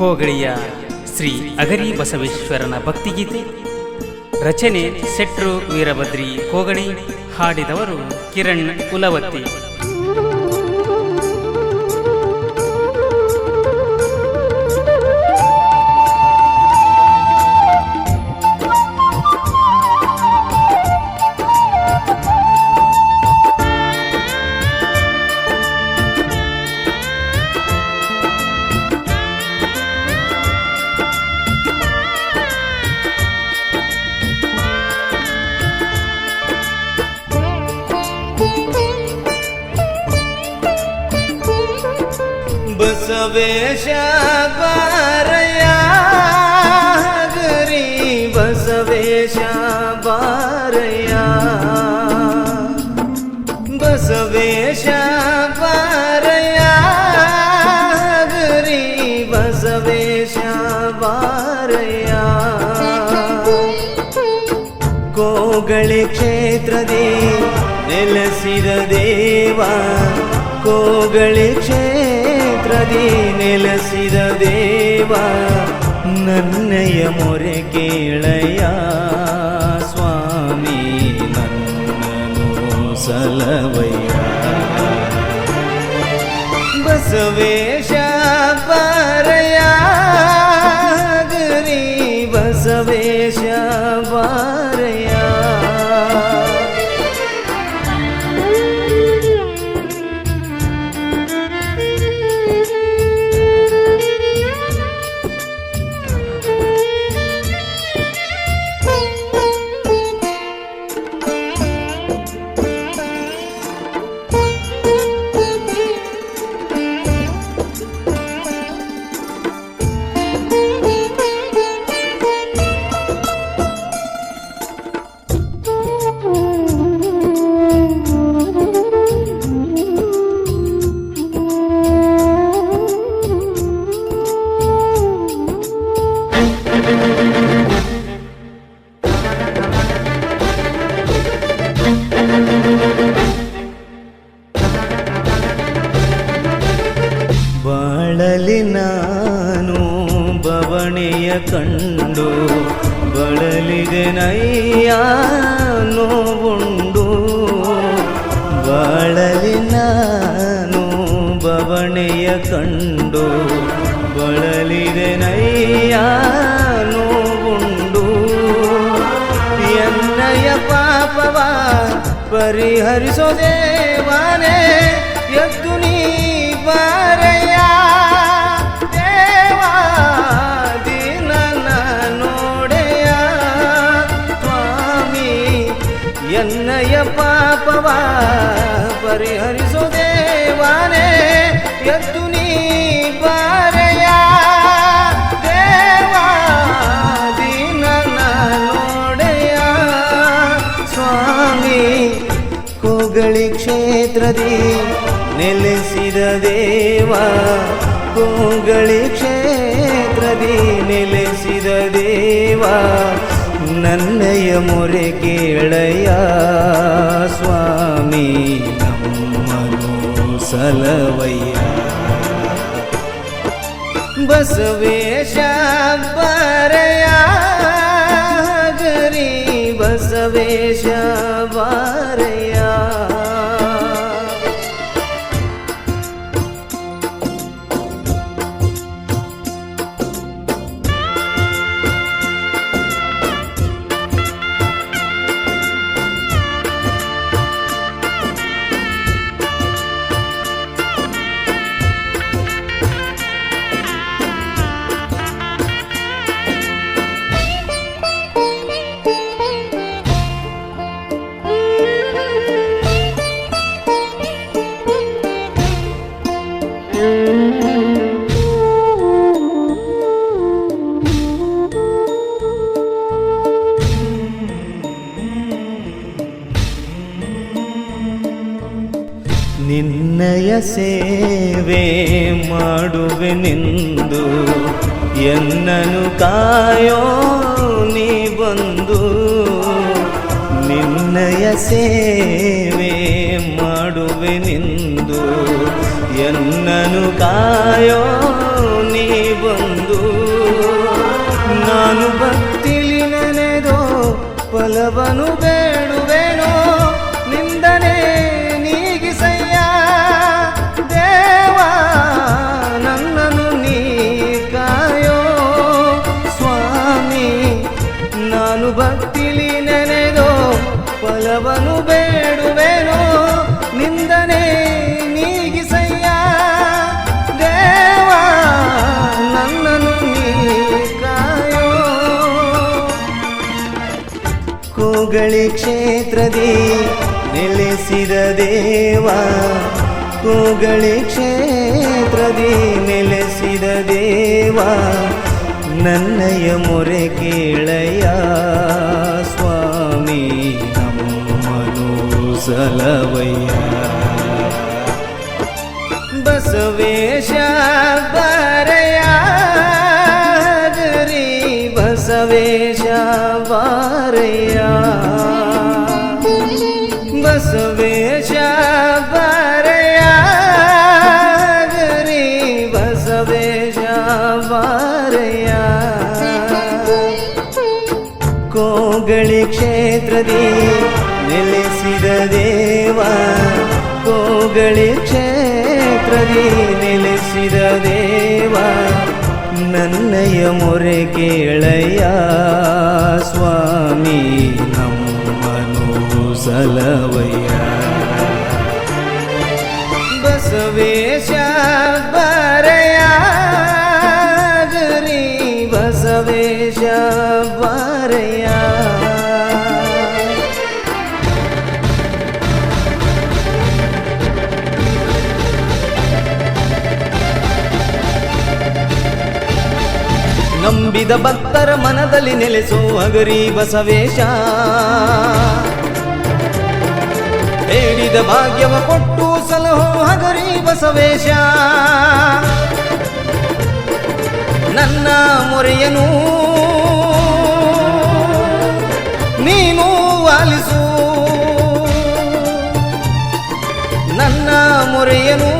ಕೋಗಳಿಯ ಶ್ರೀ ಅಗರಿ ಬಸವೇಶ್ವರನ ಭಕ್ತಿಗೀತೆ. ರಚನೆ ಸೆಟ್ರು ವೀರಭದ್ರಿ ಕೋಗಳಿ ಹಾಡಿದವರು ಕಿರಣ್ ಕುಲವತ್ತಿ ಬಸವೇಶ ಬಾರಯ ಗರಿ ಬಸವೇಶ ಬಾರಯ ಬಸವೇಶ ಬಾರಯ ಗರಿ ಬಸವೇಶ ಬಾರಯ ಕೋಗಳಿ ಕ್ಷೇತ್ರದಿ ನೆಲೆಸಿದ ದೇವ ಕೋಗಳಿ ಕ್ಷೇತ್ರದಿ ನೆಲೆಸಿದ ದೇವ ನನ್ನಯ ಮೊರೆ ಕೇಳಯ್ಯ ಸ್ವಾಮಿ ನನ್ನನು ಸಲವಯ್ಯ ಬಸವೇಶ ಬಾಳಲಿ ನಾನು ಬವಣೆಯ ಕಂಡು ಬಳಲಿದೆ ನೈಯ ನೋವುಂಡು. ಬಳಲಿ ನಾನು ಬವಣೆಯ ಕಂಡು ಬಳಲಿದೆ ನಯ್ಯ ನೋವುಂಡು. ಎನ್ನಯ ಪಾಪವ, ಪರಿಹರಿಸೋ ದೇವಾನೇ, ಎದ್ದು ನೀ ಬಾರಯ್ಯ ದೇವಾ ದಿನ ನೋಡೆಯ ಸ್ವಾಮಿ. ಕೋಗಳಿ ಕ್ಷೇತ್ರದಿ ನೆಲೆಸಿದ ದೇವ, ಕೋಗಳಿ ಕ್ಷೇತ್ರದಿ ನೆಲೆಸಿದ ದೇವ, ನನ್ನಯ ಮೊರೆ ಕೇಳಯ್ಯ ಸ್ವಾಮಿ. ಸಲವಯ್ಯ ಬಸವೇಶ ಬಾರಯ ಗರಿ ಬಸವೇಶ ನಿನ್ನಯ ಸೇವೆ ಮಾಡುವೆ ನಿಂದು ಎನ್ನನು ಕಾಯೋ ನೀ ಬಂದು ನಿನ್ನಯ ಸೇವೆ ಮಾಡುವೆ ನಿಂದು ಎನ್ನನು ಕಾಯೋ ದೇವ, ಕೂಗಳಿ ಕ್ಷೇತ್ರದಿ ನೆಲೆಸಿದ ದೇವ, ನನ್ನಯ ಮೊರೆ ಕೇಳಯ ಸ್ವಾಮಿ, ನಮ್ಮನು ಸಲವಯ್ಯ. ಬಸವೇಶ ಬಾರಯ ಬಸವೇಶ ಬಾರಯ ಬಸವೇಶ ಬರೆಯ ಗರಿ ಬಸವೇಶ ಬರೆಯ ಕೋಗಳಿ ಕ್ಷೇತ್ರದಿ ನೆಲೆಸಿದ ದೇವ. ಕೋಗಳಿ ಕ್ಷೇತ್ರದಿ ನೆಲೆಸಿದ ದೇವ. ನನ್ನಯ ಮೊರೆ ಕೇಳಯ್ಯ. ಸಲವಯ್ಯ ಬಸವೇಶ ಬರೆಯ ಗರಿ ಬಸವೇಶ ಬರೆಯ. ನಂಬಿದ ಭಕ್ತರ ಮನದಲ್ಲಿ ನೆಲೆಸೋ ಅಗರಿ ಬಸವೇಶ. ಬೇಡಿದ ಭಾಗ್ಯವ ಕೊಟ್ಟು ಸಲಹೋ ಹಗರಿ ಬಸವೇಶ. ನನ್ನ ಮೊರೆಯನು ನೀನು ವಾಲಿಸು. ನನ್ನ ಮೊರೆಯನು